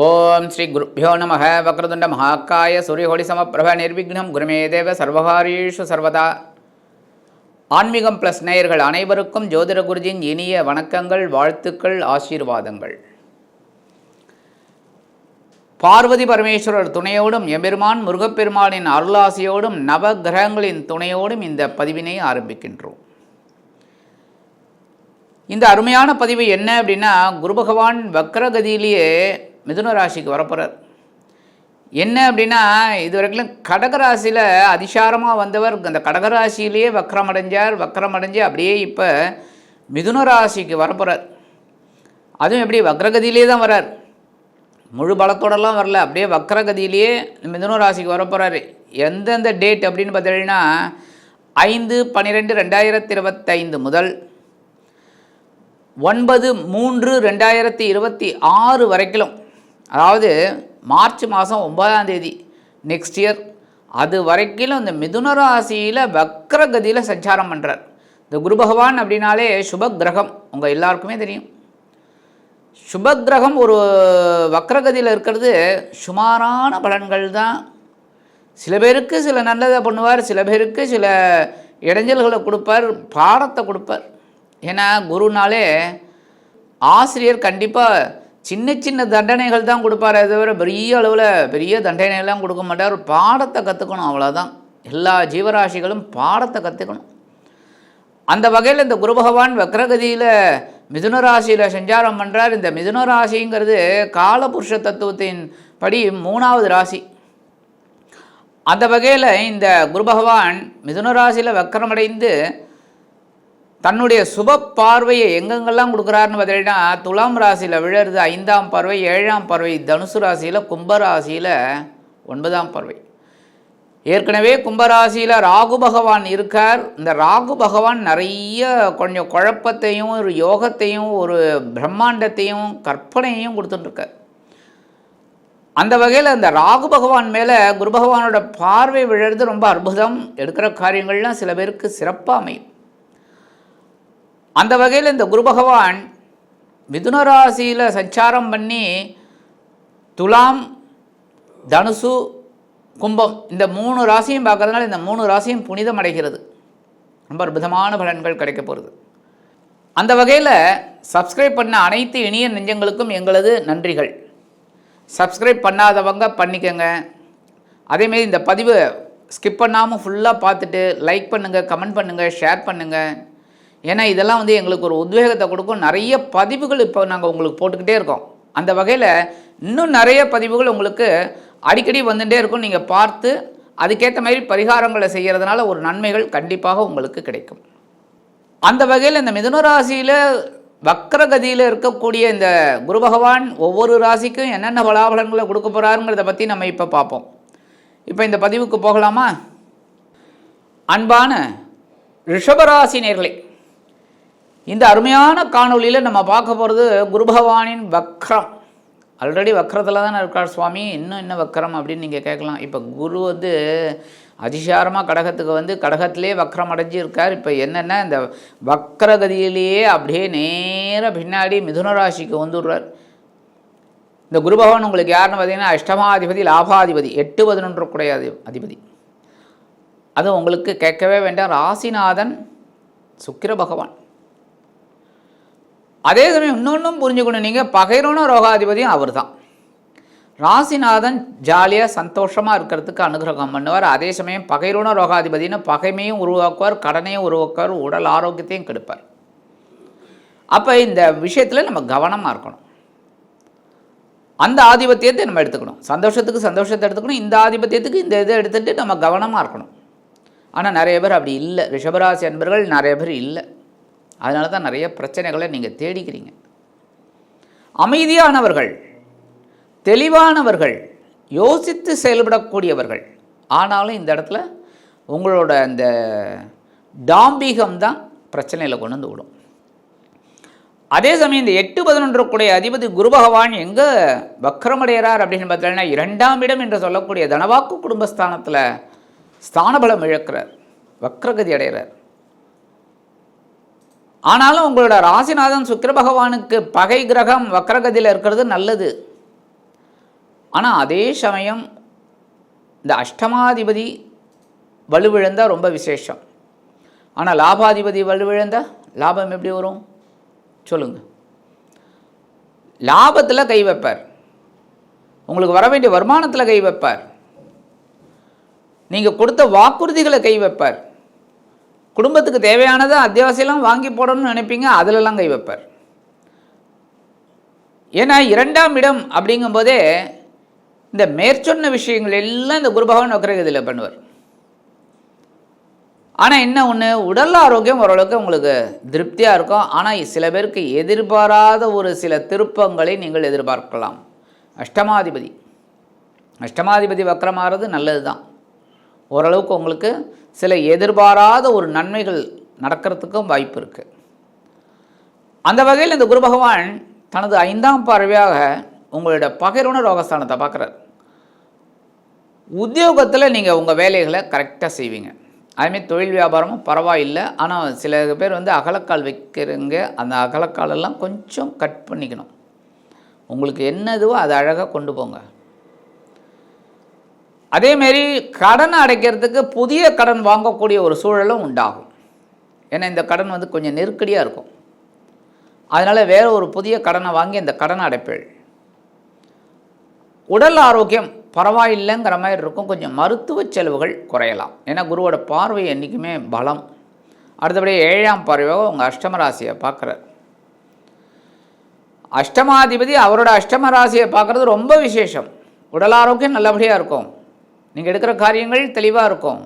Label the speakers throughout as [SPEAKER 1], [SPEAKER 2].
[SPEAKER 1] ஓம் ஸ்ரீ குருப்பியோ நம வக்ரதுண்ட மகாக்காய சூரியகோடி சமப்பிரப நிர்விக்னம். குருமே தேவ சர்வகாரீஷு சர்வதா. ஆன்மீகம் ப்ளஸ் நேயர்கள் அனைவருக்கும் ஜோதிட குருஜின் இனிய வணக்கங்கள் வாழ்த்துக்கள் ஆசீர்வாதங்கள். பார்வதி பரமேஸ்வரர் துணையோடும் எம்பெருமான் முருகப்பெருமானின் அருளாசியோடும் நவ கிரகங்களின் துணையோடும் இந்த பதிவினை ஆரம்பிக்கின்றோம். இந்த அருமையான பதிவு என்ன அப்படின்னா குரு பகவான் வக்ரகதியிலேயே மிதுன ராசிக்கு வரப்போகிறார் என்ன அப்படின்னா இது வரைக்கும் கடகராசியில் அதிசாரமாக வந்தவர் அந்த கடகராசியிலேயே வக்ரம் அடைஞ்சார் வக்ரம் அடைஞ்சு அப்படியே இப்போ மிதுன ராசிக்கு வரப்போகிறார் அதுவும் எப்படி வக்ரகதியிலே தான் வரார். முழு பலத்தோடலாம் வரல அப்படியே வக்ரகதியிலேயே மிதுன ராசிக்கு வரப்போகிறாரு எந்தெந்த டேட் அப்படின்னு பார்த்தீங்கன்னா ஐந்து பன்னிரெண்டு ரெண்டாயிரத்தி இருபத்தைந்து முதல் ஒன்பது மூன்று ரெண்டாயிரத்தி இருபத்தி ஆறு வரைக்கும் அதாவது மார்ச் மாதம் ஒன்பதாம் தேதி நெக்ஸ்ட் இயர் அது வரைக்கும் இந்த மிதுன ராசியில் வக்ரகதியில் சஞ்சாரம் பண்ணுறார் இந்த குரு பகவான் அப்படின்னாலே சுப கிரகம் உங்கள் எல்லாருக்குமே தெரியும். சுப கிரகம் ஒரு வக்ரகதியில் இருக்கிறது சுமாரான பலன்கள் தான். சில பேருக்கு சில நல்லதை பண்ணுவார் சில பேருக்கு சில இடைஞ்சல்களை கொடுப்பார் பாடத்தை கொடுப்பார். ஏன்னா குருனாலே ஆசிரியர் கண்டிப்பாக சின்ன சின்ன தண்டனைகள் தான் கொடுப்பாரே தவிர பெரிய அளவில் பெரிய தண்டனைகள்லாம் கொடுக்க மாட்டார். பாடத்தை கற்றுக்கணும் அவ்வளோதான் எல்லா ஜீவராசிகளும் பாடத்தை கற்றுக்கணும் அந்த வகையில் இந்த குரு பகவான் வக்ரகதியில் மிதுன ராசியில் சஞ்சாரம் பண்ணுறார் இந்த மிதுன ராசிங்கிறது காலபுருஷ தத்துவத்தின் படி மூணாவது ராசி. அந்த வகையில் இந்த குரு பகவான் மிதுன ராசியில் வக்கரமடைந்து தன்னுடைய சுப பார்வையை எங்கெங்கெல்லாம் கொடுக்குறாருன்னு பார்த்தீங்கன்னா துலாம் ராசியில் விழருது ஐந்தாம் பார்வை ஏழாம் பார்வை தனுசு ராசியில் கும்பராசியில் ஒன்பதாம் பார்வை. ஏற்கனவே கும்பராசியில் ராகு பகவான் இருக்கார். இந்த ராகு பகவான் நிறைய கொஞ்சம் குழப்பத்தையும் ஒரு யோகத்தையும் ஒரு பிரம்மாண்டத்தையும் கற்பனையையும் கொடுத்துட்டுருக்கார். அந்த வகையில் அந்த ராகு பகவான் மேலே குரு பகவானோட பார்வை விழுறது ரொம்ப அற்புதம். எடுக்கிற காரியங்கள்லாம் சில பேருக்கு சிறப்பாக அமையும். அந்த வகையில் இந்த குரு பகவான் மிதுன ராசியில் சஞ்சாரம் பண்ணி துலாம் தனுசு கும்பம் இந்த மூணு ராசியும் பார்க்கறதுனால இந்த மூணு ராசியும் புனிதம் அடைகிறது. ரொம்ப அற்புதமான பலன்கள் கிடைக்க போகிறது அந்த வகையில் சப்ஸ்கிரைப் பண்ண அனைத்து இனிய நெஞ்சங்களுக்கும் எங்களது நன்றிகள். சப்ஸ்கிரைப் பண்ணாதவங்க பண்ணிக்கோங்க. அதேமாரி இந்த பதிவு ஸ்கிப் பண்ணாமல் ஃபுல்லாக பார்த்துட்டு லைக் பண்ணுங்கள் கமெண்ட் பண்ணுங்கள் ஷேர் பண்ணுங்கள் ஏன்னா இதெல்லாம் வந்து எங்களுக்கு ஒரு உத்வேகத்தை கொடுக்கும். நிறைய பதிவுகள் இப்போ நாங்கள் உங்களுக்கு போட்டுக்கிட்டே இருக்கோம். அந்த வகையில் இன்னும் நிறைய பதிவுகள் உங்களுக்கு அடிக்கடி வந்துகிட்டே இருக்கும். நீங்கள் பார்த்து அதுக்கேற்ற மாதிரி பரிகாரங்களை செய்கிறதுனால ஒரு நன்மைகள் கண்டிப்பாக உங்களுக்கு கிடைக்கும். அந்த வகையில் இந்த மிதுனராசியில் வக்ரகதியில் இருக்கக்கூடிய இந்த குரு பகவான் ஒவ்வொரு ராசிக்கும் என்னென்ன பலாபலன்களை கொடுக்க போகிறாருங்கிறத பற்றி நம்ம இப்போ பார்ப்போம். இப்போ இந்த பதிவுக்கு போகலாமா? அன்பான ரிஷபராசி நேர்களே இந்த அருமையான காணொளியில் நம்ம பார்க்க போகிறது குருபவானின் வக்ரம். ஆல்ரெடி வக்கரத்தில் தானே இருக்கார் சுவாமி. இன்னும் என்ன வக்கரம் அப்படின்னு நீங்கள் கேட்கலாம். இப்போ குரு வந்து அதிசாரமாக கடகத்துக்கு வந்து கடகத்திலே வக்ரம் அடைஞ்சு இருக்கார். இப்போ என்னென்னா இந்த வக்கரகதியிலேயே அப்படியே நேராக பின்னாடி மிதுன ராசிக்கு வந்துடுறார். இந்த குரு பகவான் உங்களுக்கு யாருன்னு பார்த்தீங்கன்னா அஷ்டமாதிபதி லாபாதிபதி. எட்டு பதினொன்று கூடையாது அதிபதி. அது உங்களுக்கு கேட்கவே வேண்டாம். ராசிநாதன் சுக்கிர பகவான். அதே சமயம் இன்னொன்றும் புரிஞ்சுக்கணும். நீங்கள் பகைரோன ரோகாதிபதியும் அவர் தான் ராசிநாதன் ஜாலியாக சந்தோஷமாக இருக்கிறதுக்கு அனுகிரகம் பண்ணுவார். அதே சமயம் பகைரோன ரோகாதிபதினு பகைமையும் உருவாக்குவார் கடனையும் உருவாக்குவார் உடல் ஆரோக்கியத்தையும் கெடுப்பார். அப்போ இந்த விஷயத்தில் நம்ம கவனமாக இருக்கணும். அந்த ஆதிபத்தியத்தை நம்ம எடுத்துக்கணும். சந்தோஷத்துக்கு சந்தோஷத்தை எடுத்துக்கணும். இந்த ஆதிபத்தியத்துக்கு இந்த இதை எடுத்துகிட்டு நம்ம கவனமாக இருக்கணும். ஆனால் நிறைய பேர் அப்படி இல்லை. ரிஷபராசி அன்பர்கள் நிறைய பேர் இல்லை. அதனால தான் நிறைய பிரச்சனைகளை நீங்கள் தேடிக்கிறீங்க. அமைதியானவர்கள் தெளிவானவர்கள் யோசித்து செயல்படக்கூடியவர்கள். ஆனாலும் இந்த இடத்துல உங்களோட அந்த டாம்பிகம் தான் பிரச்சனையில் கொண்டு வந்து விடும் அதே சமயம் இந்த எட்டு பதினொன்று கூடிய அதிபதி குரு பகவான் எங்கே வக்கரமடைகிறார் அப்படின்னு பார்த்தீங்கன்னா இரண்டாம் இடம் என்று சொல்லக்கூடிய தனவாக்கு குடும்பஸ்தானத்தில் ஸ்தானபலம் இழக்கிறார். வக்ரகதி அடைகிறார். ஆனாலும் உங்களோட ராசிநாதன் சுக்கிர பகவானுக்கு பகை கிரகம் வக்ரகதியில் இருக்கிறது நல்லது. ஆனால் அதே சமயம் இந்த அஷ்டமாதிபதி வலுவிழந்தால் ரொம்ப விசேஷம். ஆனால் லாபாதிபதி வலுவிழந்தால் லாபம் எப்படி வரும்? சொல்லுங்கள் லாபத்தில் கை வைப்பார். உங்களுக்கு வர வேண்டிய வருமானத்தில் கை வைப்பார். நீங்கள் கொடுத்த வாக்குறுதிகளை கை வைப்பார். குடும்பத்துக்கு தேவையானதை அத்தியாவசியெல்லாம் வாங்கி போடணும்னு நினைப்பீங்க அதிலெல்லாம் கை வைப்பார். ஏன்னா இரண்டாம் இடம் அப்படிங்கும்போதே இந்த மேற்சொன்ன விஷயங்கள் எல்லாம் இந்த குருபகவான் பகவான் பண்ணுவார். ஆனால் என்ன ஒன்று உடல் ஆரோக்கியம் ஓரளவுக்கு உங்களுக்கு திருப்தியாக இருக்கும். ஆனால் சில பேருக்கு எதிர்பாராத ஒரு சில திருப்பங்களை நீங்கள் எதிர்பார்க்கலாம். அஷ்டமாதிபதி. அஷ்டமாதிபதி வக்கரமாகிறது நல்லது தான் ஓரளவுக்கு உங்களுக்கு சில எதிர்பாராத ஒரு நன்மைகள் நடக்கிறதுக்கும் வாய்ப்பு இருக்குது அந்த வகையில் இந்த குரு பகவான் தனது ஐந்தாம் பார்வையாக உங்களோட பகிர்வுண ரோகஸ்தானத்தை பார்க்குறார். உத்தியோகத்தில் நீங்கள் உங்கள் வேலைகளை கரெக்டாக செய்வீங்க. அதுமாரி தொழில் வியாபாரமும் பரவாயில்லை. ஆனால் சில பேர் வந்து அகலக்கால் வைக்கிறவங்க அந்த அகலக்காலெல்லாம் கொஞ்சம் கட் பண்ணிக்கணும். உங்களுக்கு என்ன இதுவோ அதை அழகாக கொண்டு போங்க. அதேமாரி கடன் அடைக்கிறதுக்கு புதிய கடன் வாங்கக்கூடிய ஒரு சூழலும் உண்டாகும். ஏன்னா இந்த கடன் வந்து கொஞ்சம் நெருக்கடியாக இருக்கும். அதனால் வேறு ஒரு புதிய கடனை வாங்கி இந்த கடன் அடைப்பீள். உடல் ஆரோக்கியம் பரவாயில்லைங்கிற மாதிரி இருக்கும். கொஞ்சம் மருத்துவ செலவுகள் குறையலாம். ஏன்னா குருவோட பார்வை என்றைக்குமே பலம். அடுத்தபடி ஏழாம் பார்வையாக உங்கள் அஷ்டம ராசியை பார்க்குறார். அஷ்டமாதிபதி அவரோட அஷ்டம ராசியை பார்க்குறது ரொம்ப விசேஷம். உடல் ஆரோக்கியம் நல்லபடியாக இருக்கும். நீங்கள் எடுக்கிற காரியங்கள் தெளிவாக இருக்கும்.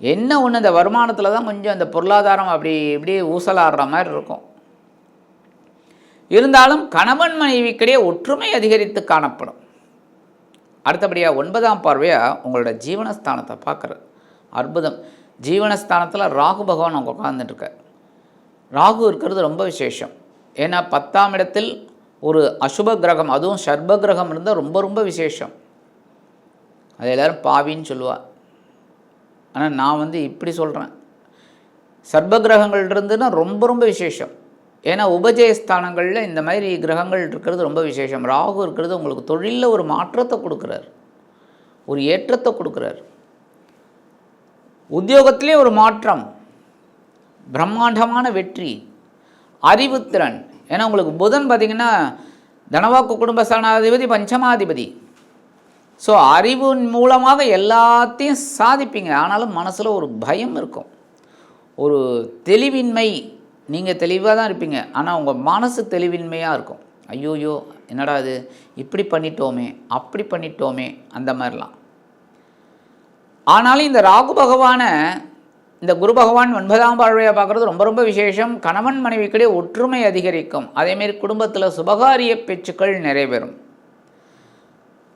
[SPEAKER 1] என்ன ஒன்று இந்த வருமானத்தில் தான் கொஞ்சம் அந்த பொருளாதாரம் அப்படி இப்படி ஊசலாடுற மாதிரி இருக்கும். இருந்தாலும் கணவன் மனைவிக்கிடையே ஒற்றுமை அதிகரித்து காணப்படும். அடுத்தபடியாக ஒன்பதாம் பார்வையாக உங்களோட ஜீவனஸ்தானத்தை பார்க்குற அற்புதம். ஜீவனஸ்தானத்தில் ராகு பகவான் அவங்க உட்காந்துட்டுருக்க ராகு இருக்கிறது ரொம்ப விசேஷம். ஏன்னா பத்தாம் இடத்தில் ஒரு அசுப கிரகம் அதுவும் சர்ப கிரகம் இருந்தால் ரொம்ப ரொம்ப விசேஷம். அது எல்லோரும் பாவின்னு சொல்லுவாள் ஆனால் நான் வந்து இப்படி சொல்கிறேன் சர்ப கிரகங்கள் இருந்துன்னா ரொம்ப ரொம்ப விசேஷம். ஏன்னா உபஜயஸ்தானங்களில் இந்த மாதிரி கிரகங்கள் இருக்கிறது ரொம்ப விசேஷம். ராகு இருக்கிறது உங்களுக்கு தொழிலில் ஒரு மாற்றத்தை கொடுக்குறார். ஒரு ஏற்றத்தை கொடுக்குறார். உத்தியோகத்திலே ஒரு மாற்றம். பிரம்மாண்டமான வெற்றி. அறிவுத்திறன். ஏன்னா உங்களுக்கு புதன் பார்த்திங்கன்னா தனவாக்கு குடும்பஸ்தானாதிபதி பஞ்சமாதிபதி. ஸோ அறிவின் மூலமாக எல்லாத்தையும் சாதிப்பீங்க. ஆனாலும் மனசில் ஒரு பயம் இருக்கும். ஒரு தெளிவின்மை நீங்கள் தெளிவாக தான் இருப்பீங்க. ஆனால் உங்கள் மனசு தெளிவின்மையாக இருக்கும். ஐயோயோ என்னடா இது? இப்படி பண்ணிட்டோமே அப்படி பண்ணிட்டோமே அந்த மாதிரிலாம். ஆனாலும் இந்த ராகு பகவானை இந்த குரு பகவான் ஒன்பதாம் பார்வையை பார்க்குறது ரொம்ப ரொம்ப விசேஷம். கணவன் மனைவிக்கிடையே ஒற்றுமை அதிகரிக்கும். அதேமாரி குடும்பத்தில் சுபகாரிய பேச்சுக்கள் நிறைவேறும்.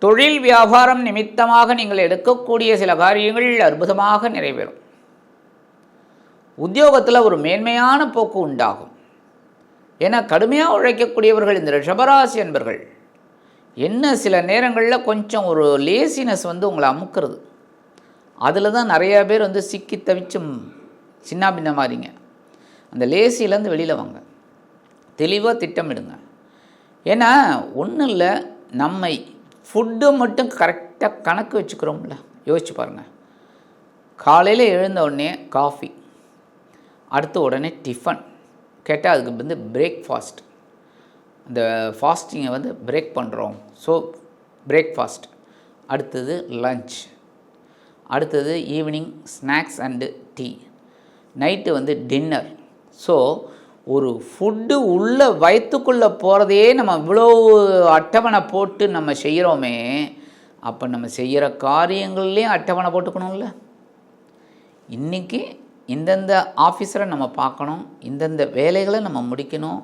[SPEAKER 1] தொழில் வியாபாரம் நிமித்தமாக நீங்கள் எடுக்கக்கூடிய சில காரியங்கள் அற்புதமாக நிறைவேறும். உத்தியோகத்தில் ஒரு மேன்மையான போக்கு உண்டாகும். ஏன்னா கடுமையாக உழைக்கக்கூடியவர்கள் இந்த ரிஷபராசி என்பர்கள் என்ன சில நேரங்களில் கொஞ்சம் ஒரு லேசினஸ் வந்து உங்களை அமுக்கிறது. அதில் தான் நிறையா பேர் வந்து சிக்கி தவிச்சும் சின்ன பின்ன மாதிரிங்க அந்த லேசிலேருந்து வெளியில் வாங்க. தெளிவாக திட்டமிடுங்க. ஏன்னா ஒன்றும் இல்லை நம்மை ஃபுட்டு மட்டும் கரெக்டாக கணக்கு வச்சுக்கிறோம்ல. யோசிச்சு பாருங்கள் காலையில் எழுந்த உடனே காஃபி அடுத்த உடனே டிஃபன். கேட்டால் அதுக்கு வந்து பிரேக்ஃபாஸ்ட் இந்த ஃபாஸ்டிங்கை வந்து பிரேக் பண்ணுறோம் ஸோ பிரேக்ஃபாஸ்ட் அடுத்தது லஞ்ச் அடுத்தது evening snacks and tea night வந்து டின்னர் ஸோ ஒரு ஃபுட்டு உள்ள வயிற்றுக்குள்ளே போகிறதே நம்ம இவ்வளோ அட்டவணை போட்டு நம்ம செய்கிறோமே அப்போ நம்ம செய்கிற காரியங்கள்லேயும் அட்டவணை போட்டுக்கணும்ல. இன்றைக்கி இந்தந்த ஆஃபீஸரை நம்ம பார்க்கணும் இந்தந்த வேலைகளை நம்ம முடிக்கணும்.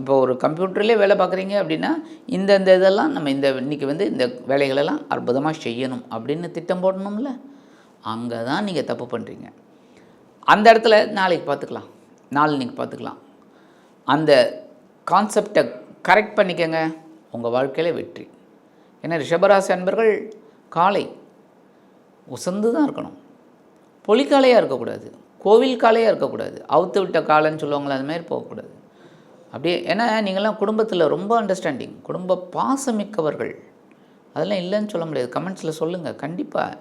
[SPEAKER 1] இப்போ ஒரு கம்ப்யூட்டர்லேயே வேலை பார்க்குறீங்க அப்படின்னா இந்தந்த இதெல்லாம் நம்ம இந்த இன்றைக்கி வந்து இந்த வேலைகளெல்லாம் அற்புதமாக செய்யணும் அப்படின்னு திட்டம் போடணும்ல. அங்கே தான் நீங்கள் தப்பு பண்ணுறீங்க அந்த இடத்துல நாளைக்கு பார்த்துக்கலாம். நாளைக்கு பார்த்துக்கலாம். அந்த கான்செப்டை கரெக்ட் பண்ணிக்கங்க உங்கள் வாழ்க்கையில் வெற்றி. ஏன்னா ரிஷபராசி அன்பர்கள் காலை உசந்து தான் இருக்கணும். பொலிக்காலையாக இருக்கக்கூடாது. கோவில் காலையாக இருக்கக்கூடாது. அவுத்து விட்ட காலைன்னு சொல்லுவாங்களே அது மாதிரி போகக்கூடாது. அப்படியே ஏன்னா நீங்கள்லாம் குடும்பத்தில் ரொம்ப அண்டர்ஸ்டாண்டிங் குடும்ப பாசமிக்கவர்கள். அதெல்லாம் இல்லைன்னு சொல்ல முடியாது. கமெண்ட்ஸில் சொல்லுங்கள் கண்டிப்பாக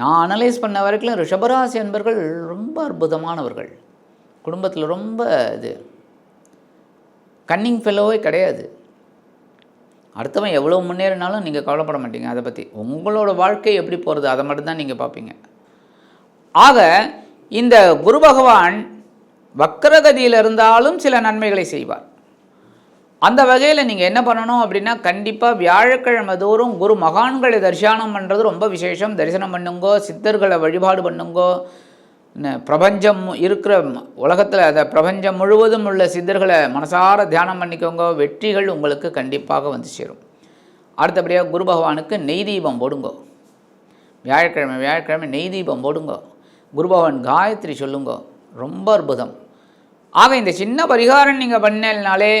[SPEAKER 1] நான் அனலைஸ் பண்ண வரைக்கும் ரிஷபராசி அன்பர்கள் ரொம்ப அற்புதமானவர்கள். குடும்பத்தில் ரொம்ப இது. கன்னிங் ஃபெல்லோவே கிடையாது. அடுத்தவன் எவ்வளோ முன்னேறினாலும் நீங்கள் கவலைப்பட மாட்டீங்க. அதை பற்றி உங்களோட வாழ்க்கை எப்படி போகிறது அதை மட்டும்தான் நீங்கள் பார்ப்பீங்க ஆக இந்த குரு பகவான் வக்கரகதியில் இருந்தாலும் சில நன்மைகளை செய்வார். அந்த வகையில் நீங்கள் என்ன பண்ணணும் அப்படின்னா கண்டிப்பாக வியாழக்கிழமை தோறும் குரு மகான்களை தரிசனம் பண்ணுறது ரொம்ப விசேஷம். தரிசனம் பண்ணுங்கோ சித்தர்களை வழிபாடு பண்ணுங்கோ பிரபஞ்சம் இருக்கிற உலகத்தில் அந்த பிரபஞ்சம் முழுவதும் உள்ள சித்தர்களை மனசார தியானம் பண்ணிக்கோங்க. வெற்றிகள் உங்களுக்கு கண்டிப்பாக வந்து சேரும். அடுத்தபடியாக குரு பகவானுக்கு நெய் தீபம் போடுங்கோ. வியாழக்கிழமை வியாழக்கிழமை நெய் தீபம் போடுங்க. குரு பகவான் காயத்ரி சொல்லுங்க. ரொம்ப அற்புதம். ஆக இந்த சின்ன பரிகாரம் நீங்கள் பண்ணனாலே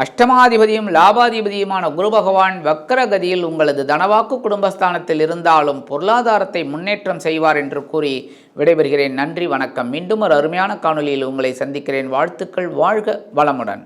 [SPEAKER 1] அஷ்டமாதிபதியும் லாபாதிபதியுமான குரு பகவான் வக்கரகதியில் உங்களது தனவாக்கு குடும்பஸ்தானத்தில் இருந்தாலும் பொருளாதாரத்தை முன்னேற்றம் செய்வார் என்று கூறி விடைபெறுகிறேன். நன்றி வணக்கம். மீண்டும் ஒரு அருமையான காணொளியில் உங்களை சந்திக்கிறேன். வாழ்த்துக்கள் வாழ்க வளமுடன்.